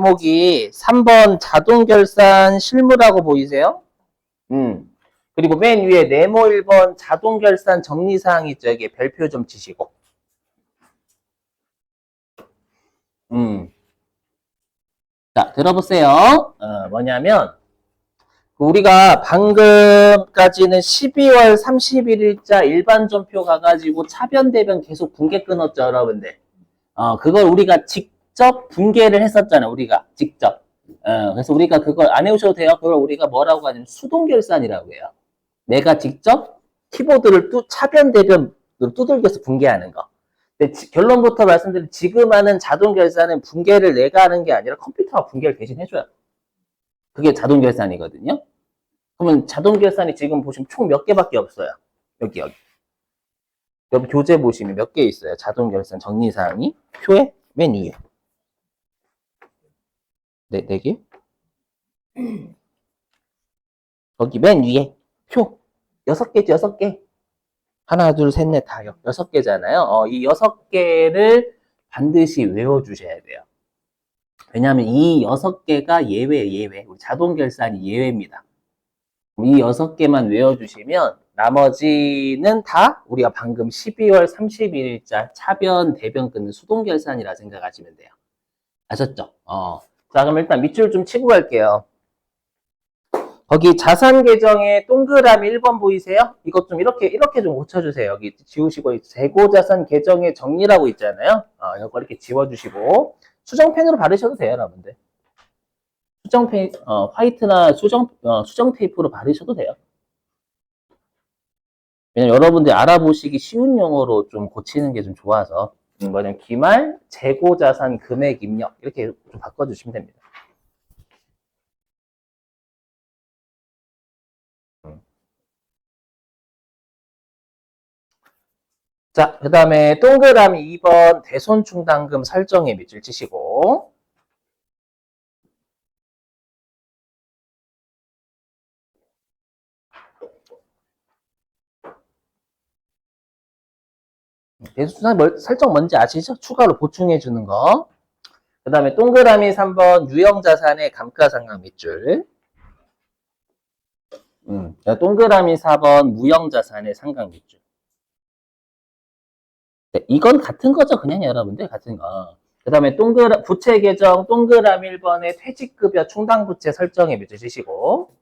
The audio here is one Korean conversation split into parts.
제목이 3번 자동 결산 실무라고 보이세요? 음. 그리고 맨 위에 네모 1번 자동 결산 정리 사항 있죠. 여기 별표 좀 치시고. 음. 자, 들어보세요. 어, 뭐냐면, 우리가 방금까지는 12월 31일자 일반 전표 가가지고 차변 대변 계속 분계 끊었죠, 여러분들. 어, 그걸 우리가 직 접 분계를 했었잖아, 우리가. 직접. 어, 그래서 우리가 그걸 안 해오셔도 돼요. 그걸 우리가 뭐라고 하냐면 수동 결산이라고 해요. 내가 직접 키보드를 뚜, 차변 대변으로 두들겨서 분계하는 거. 근데 지- 결론부터 말씀드린 지금 하는 자동 결산은 분계를 내가 하는 게 아니라 컴퓨터가 분계를 대신 해줘요. 그게 자동 결산이거든요. 그러면 자동 결산이 지금 보시면 총 몇 개밖에 없어요. 여기, 여기. 여기 교재 보시면 몇 개 있어요. 자동 결산 정리 사항이. 표에 맨 위에. 네, 네 개? 거기 맨 위에. 표. 여섯 개죠, 여섯 개. 하나, 둘, 셋, 넷, 다, 여- 여섯 개잖아요. 어, 이 여섯 개를 반드시 외워주셔야 돼요. 왜냐하면 이 여섯 개가 예외, 예외. 우리 자동 결산이 예외입니다. 이 여섯 개만 외워주시면 나머지는 다 우리가 방금 12월 31일자 차변, 대변 끊는 수동 결산이라 생각하시면 돼요. 아셨죠? 어. 자, 그럼 일단 밑줄 좀 치고 갈게요. 거기 자산 계정에 동그라미 1번 보이세요? 이것 좀 이렇게, 이렇게 좀 고쳐주세요. 여기 지우시고, 재고 자산 계정의 정리라고 있잖아요. 어, 이거 이렇게 지워주시고, 수정펜으로 바르셔도 돼요, 여러분들. 수정 페이, 어, 화이트나 수정, 어, 수정 테이프로 바르셔도 돼요. 왜냐면 여러분들이 알아보시기 쉬운 용어로 좀 고치는 게 좀 좋아서, 음, 뭐냐면 기말, 재고 자산 금액 입력, 이렇게 좀 바꿔주시면 됩니다. 음. 자, 그 다음에 동그라미 2번 대손충당금 설정에 밑줄 치시고, 대수상 설정 뭔지 아시죠? 추가로 보충해 주는 거. 그 다음에 동그라미 3번 유형자산의 감가상각 밑줄. 음, 동그라미 4번 무형자산의 상각 밑줄. 네, 이건 같은 거죠, 그냥 여러분들 같은 거. 그 다음에 동그라 부채 계정 동그라미 1번의 퇴직급여 충당부채 설정에 밑줄 치시고.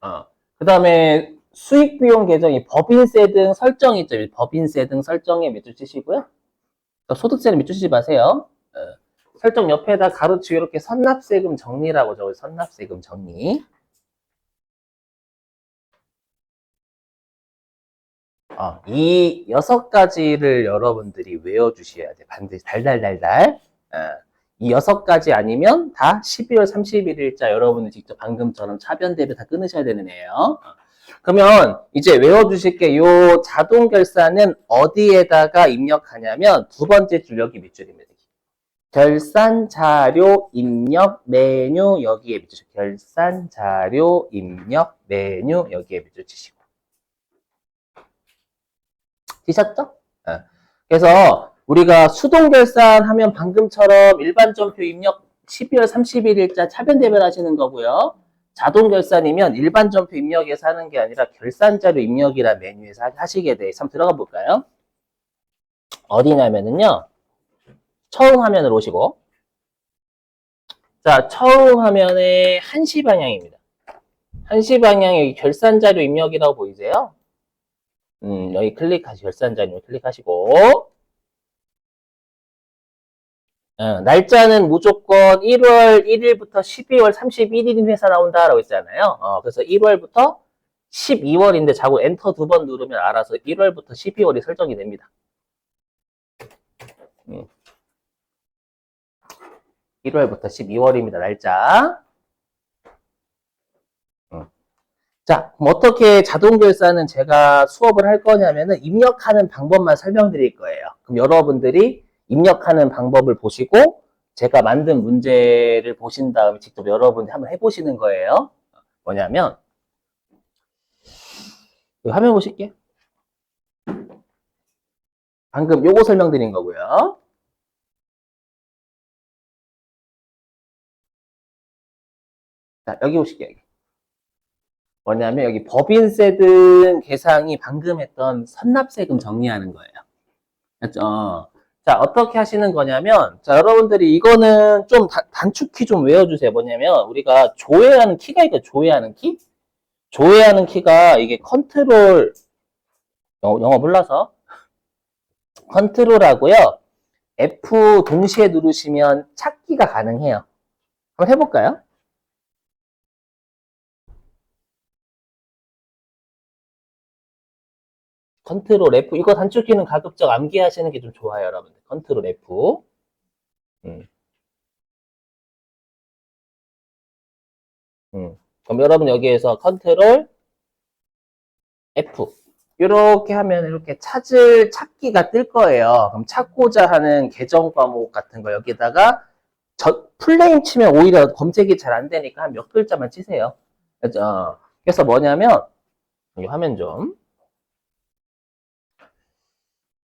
어, 그 다음에 수익 비용 계정이 법인세 등 설정 있죠. 법인세 등 설정에 밑줄 치시고요. 소득세는 밑줄 치지 마세요. 어, 설정 옆에다 가로치고 이렇게 선납세금 정리라고 적어요. 선납세금 정리. 어, 이 여섯 가지를 여러분들이 외워주셔야 돼. 반드시 달달달달. 어, 이 여섯 가지 아니면 다 12월 31일자 여러분이 직접 방금처럼 차변 대비 다 끊으셔야 되는 애예요. 어. 그러면 이제 외워주실 게요 자동 결산은 어디에다가 입력하냐면 두 번째 줄 여기 밑줄입니다. 결산 자료 입력 메뉴 여기에 밑줄 결산 자료 입력 메뉴 여기에 밑줄 치시고 되셨죠? 예. 그래서 우리가 수동 결산하면 방금처럼 일반 전표 입력 12월 31일자 차변 대변하시는 거고요. 자동 결산이면 일반 전표 입력에서 하는 게 아니라 결산자료 입력이라 메뉴에서 하- 하시게 돼. 한번 들어가 볼까요? 어디냐면은요. 처음 화면으로 오시고. 자, 처음 화면에 한시 방향입니다. 한시 방향에 결산자료 입력이라고 보이세요? 음, 여기 클릭하시, 결산자료 클릭하시고. 어, 날짜는 무조건 1월 1일부터 12월 31일인 회사 나온다라고 있잖아요. 어, 그래서 1월부터 12월인데 자꾸 엔터 두 번 누르면 알아서 1월부터 12월이 설정이 됩니다. 음. 1월부터 12월입니다. 날짜. 음. 자, 어떻게 자동 결산은 제가 수업을 할 거냐면은 입력하는 방법만 설명드릴 거예요. 그럼 여러분들이 입력하는 방법을 보시고 제가 만든 문제를 보신 다음에 직접 여러분이 한번 해보시는 거예요. 뭐냐면 화면 보실게요. 방금 요거 설명드린 거고요. 자, 여기 보실게요. 뭐냐면 여기 법인세 등 계상이 방금 했던 선납세금 정리하는 거예요. 맞죠? 자, 어떻게 하시는 거냐면, 자, 여러분들이 이거는 좀 다- 단축키 좀 외워주세요. 뭐냐면, 우리가 조회하는 키가 있거 조회하는 키? 조회하는 키가 이게 컨트롤, 영어, 몰라서. 컨트롤 하고요. F 동시에 누르시면 찾기가 가능해요. 한번 해볼까요? 컨트롤 F. 이거 단축키는 가급적 암기하시는 게 좀 좋아요, 여러분들. 컨트롤 F. 음. 음. 그럼 여러분 여기에서 컨트롤 F. 이렇게 하면 이렇게 찾을, 찾기가 뜰 거예요. 그럼 찾고자 하는 계정 과목 같은 거 여기다가 저, 풀네임 치면 오히려 검색이 잘 안 되니까 한 몇 글자만 치세요. 그래서 뭐냐면, 이 화면 좀.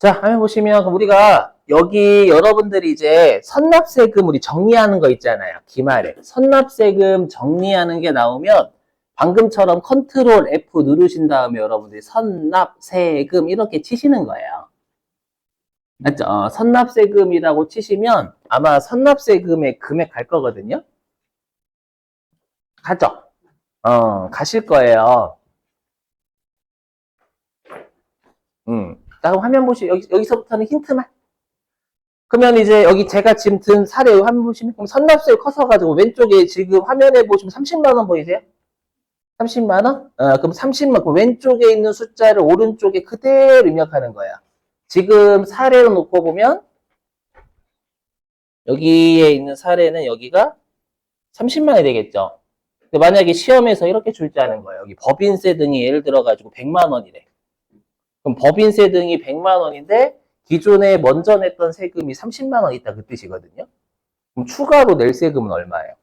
자, 화면 보시면 우리가 여기 여러분들이 이제 선납세금 우리 정리하는 거 있잖아요. 기말에. 선납세금 정리하는 게 나오면 방금처럼 컨트롤 F 누르신 다음에 여러분들이 선납세금 이렇게 치시는 거예요. 맞죠? 어, 선납세금이라고 치시면 아마 선납세금의 금액 갈 거거든요. 가죠? 어, 가실 거예요. 그럼 화면 보시, 여기, 여기 서부터는 힌트만. 그러면 이제 여기 제가 지금 든 사례 화면 보시면, 그럼 선납세 커서 가지고 왼쪽에 지금 화면에 보시면 30만 원 보이세요? 30만 원? 어, 그럼 30만, 그럼 왼쪽에 있는 숫자를 오른쪽에 그대로 입력하는 거야. 지금 사례로 놓고 보면, 여기에 있는 사례는 여기가 30만 원이 되겠죠. 근데 만약에 시험에서 이렇게 출제하는 거예요. 여기 법인세 등이 예를 들어가지고 100만 원이래. 그럼 법인세 등이 100만 원인데 기존에 먼저 냈던 세금이 30만 원 있다 그 뜻이거든요. 그럼 추가로 낼 세금은 얼마예요?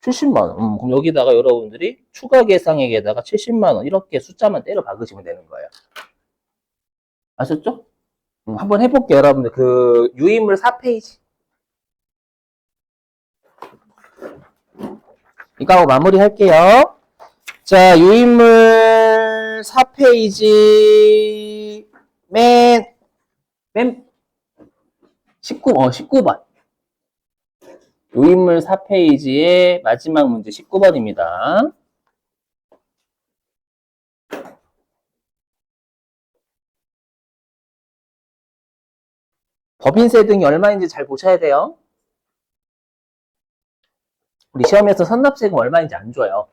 70만 원. 음, 그럼 여기다가 여러분들이 추가 계상액에다가 70만 원 이렇게 숫자만 때려 박으시면 되는 거예요. 아셨죠? 음, 한번 해볼게요, 여러분들. 그 유인물 4페이지. 이거 하고 마무리 할게요. 자, 유인물 4페이지 맨, 맨 19, 어, 19번. 유인물 4페이지의 마지막 문제 19번입니다. 법인세 등이 얼마인지 잘 보셔야 돼요. 우리 시험에서 선납세금 얼마인지 안 줘요.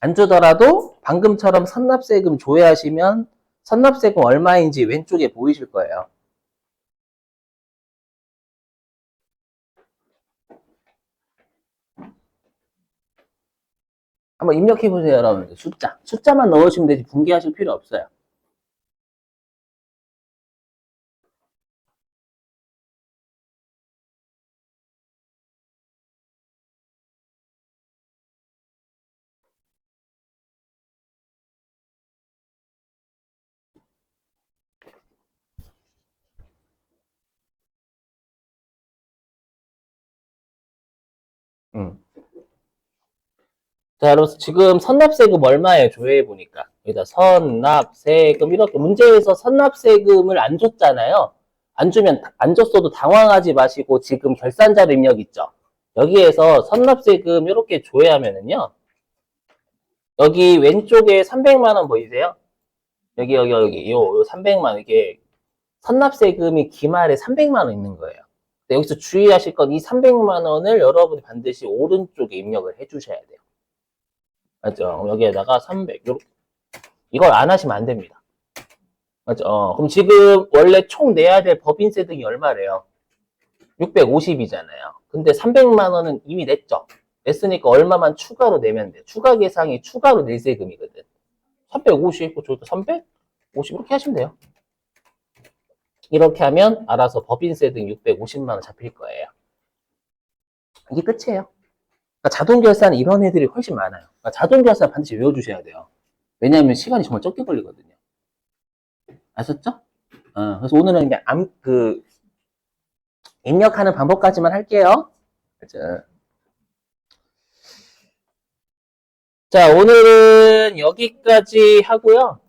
안 주더라도 방금처럼 선납세금 조회하시면 선납세금 얼마인지 왼쪽에 보이실 거예요. 한번 입력해 보세요, 여러분들. 숫자. 숫자만 넣으시면 되지 분개하실 필요 없어요. 음. 자, 여러분, 지금 선납세금 얼마예요? 조회해 보니까. 여기다 선납세금, 이렇게 문제에서 선납세금을 안 줬잖아요. 안 주면, 안 줬어도 당황하지 마시고 지금 결산자료 입력 있죠? 여기에서 선납세금 이렇게 조회하면은요. 여기 왼쪽에 300만원 보이세요? 여기, 여기, 여기, 요, 요 300만원, 이게 선납세금이 기말에 300만원 있는 거예요. 근데 여기서 주의하실 건 이 300만 원을 여러분이 반드시 오른쪽에 입력을 해주셔야 돼요. 맞죠? 여기에다가 300 요렇게. 이걸 안 하시면 안 됩니다. 맞죠? 어, 그럼 지금 원래 총 내야 될 법인세 등이 얼마래요? 650이잖아요. 근데 300만 원은 이미 냈죠. 냈으니까 얼마만 추가로 내면 돼. 추가 계상이 추가로 낼 세금이거든. 350, 뭐 저도 300? 50 이렇게 하시면 돼요. 이렇게 하면 알아서 법인세 등 650만 원 잡힐 거예요. 이게 끝이에요. 그러니까 자동 결산 이런 애들이 훨씬 많아요. 그러니까 자동 결산 반드시 외워주셔야 돼요. 왜냐하면 시간이 정말 적게 걸리거든요. 아셨죠? 어, 그래서 오늘은 그냥 암, 그, 입력하는 방법까지만 할게요. 그죠? 자, 오늘은 여기까지 하고요.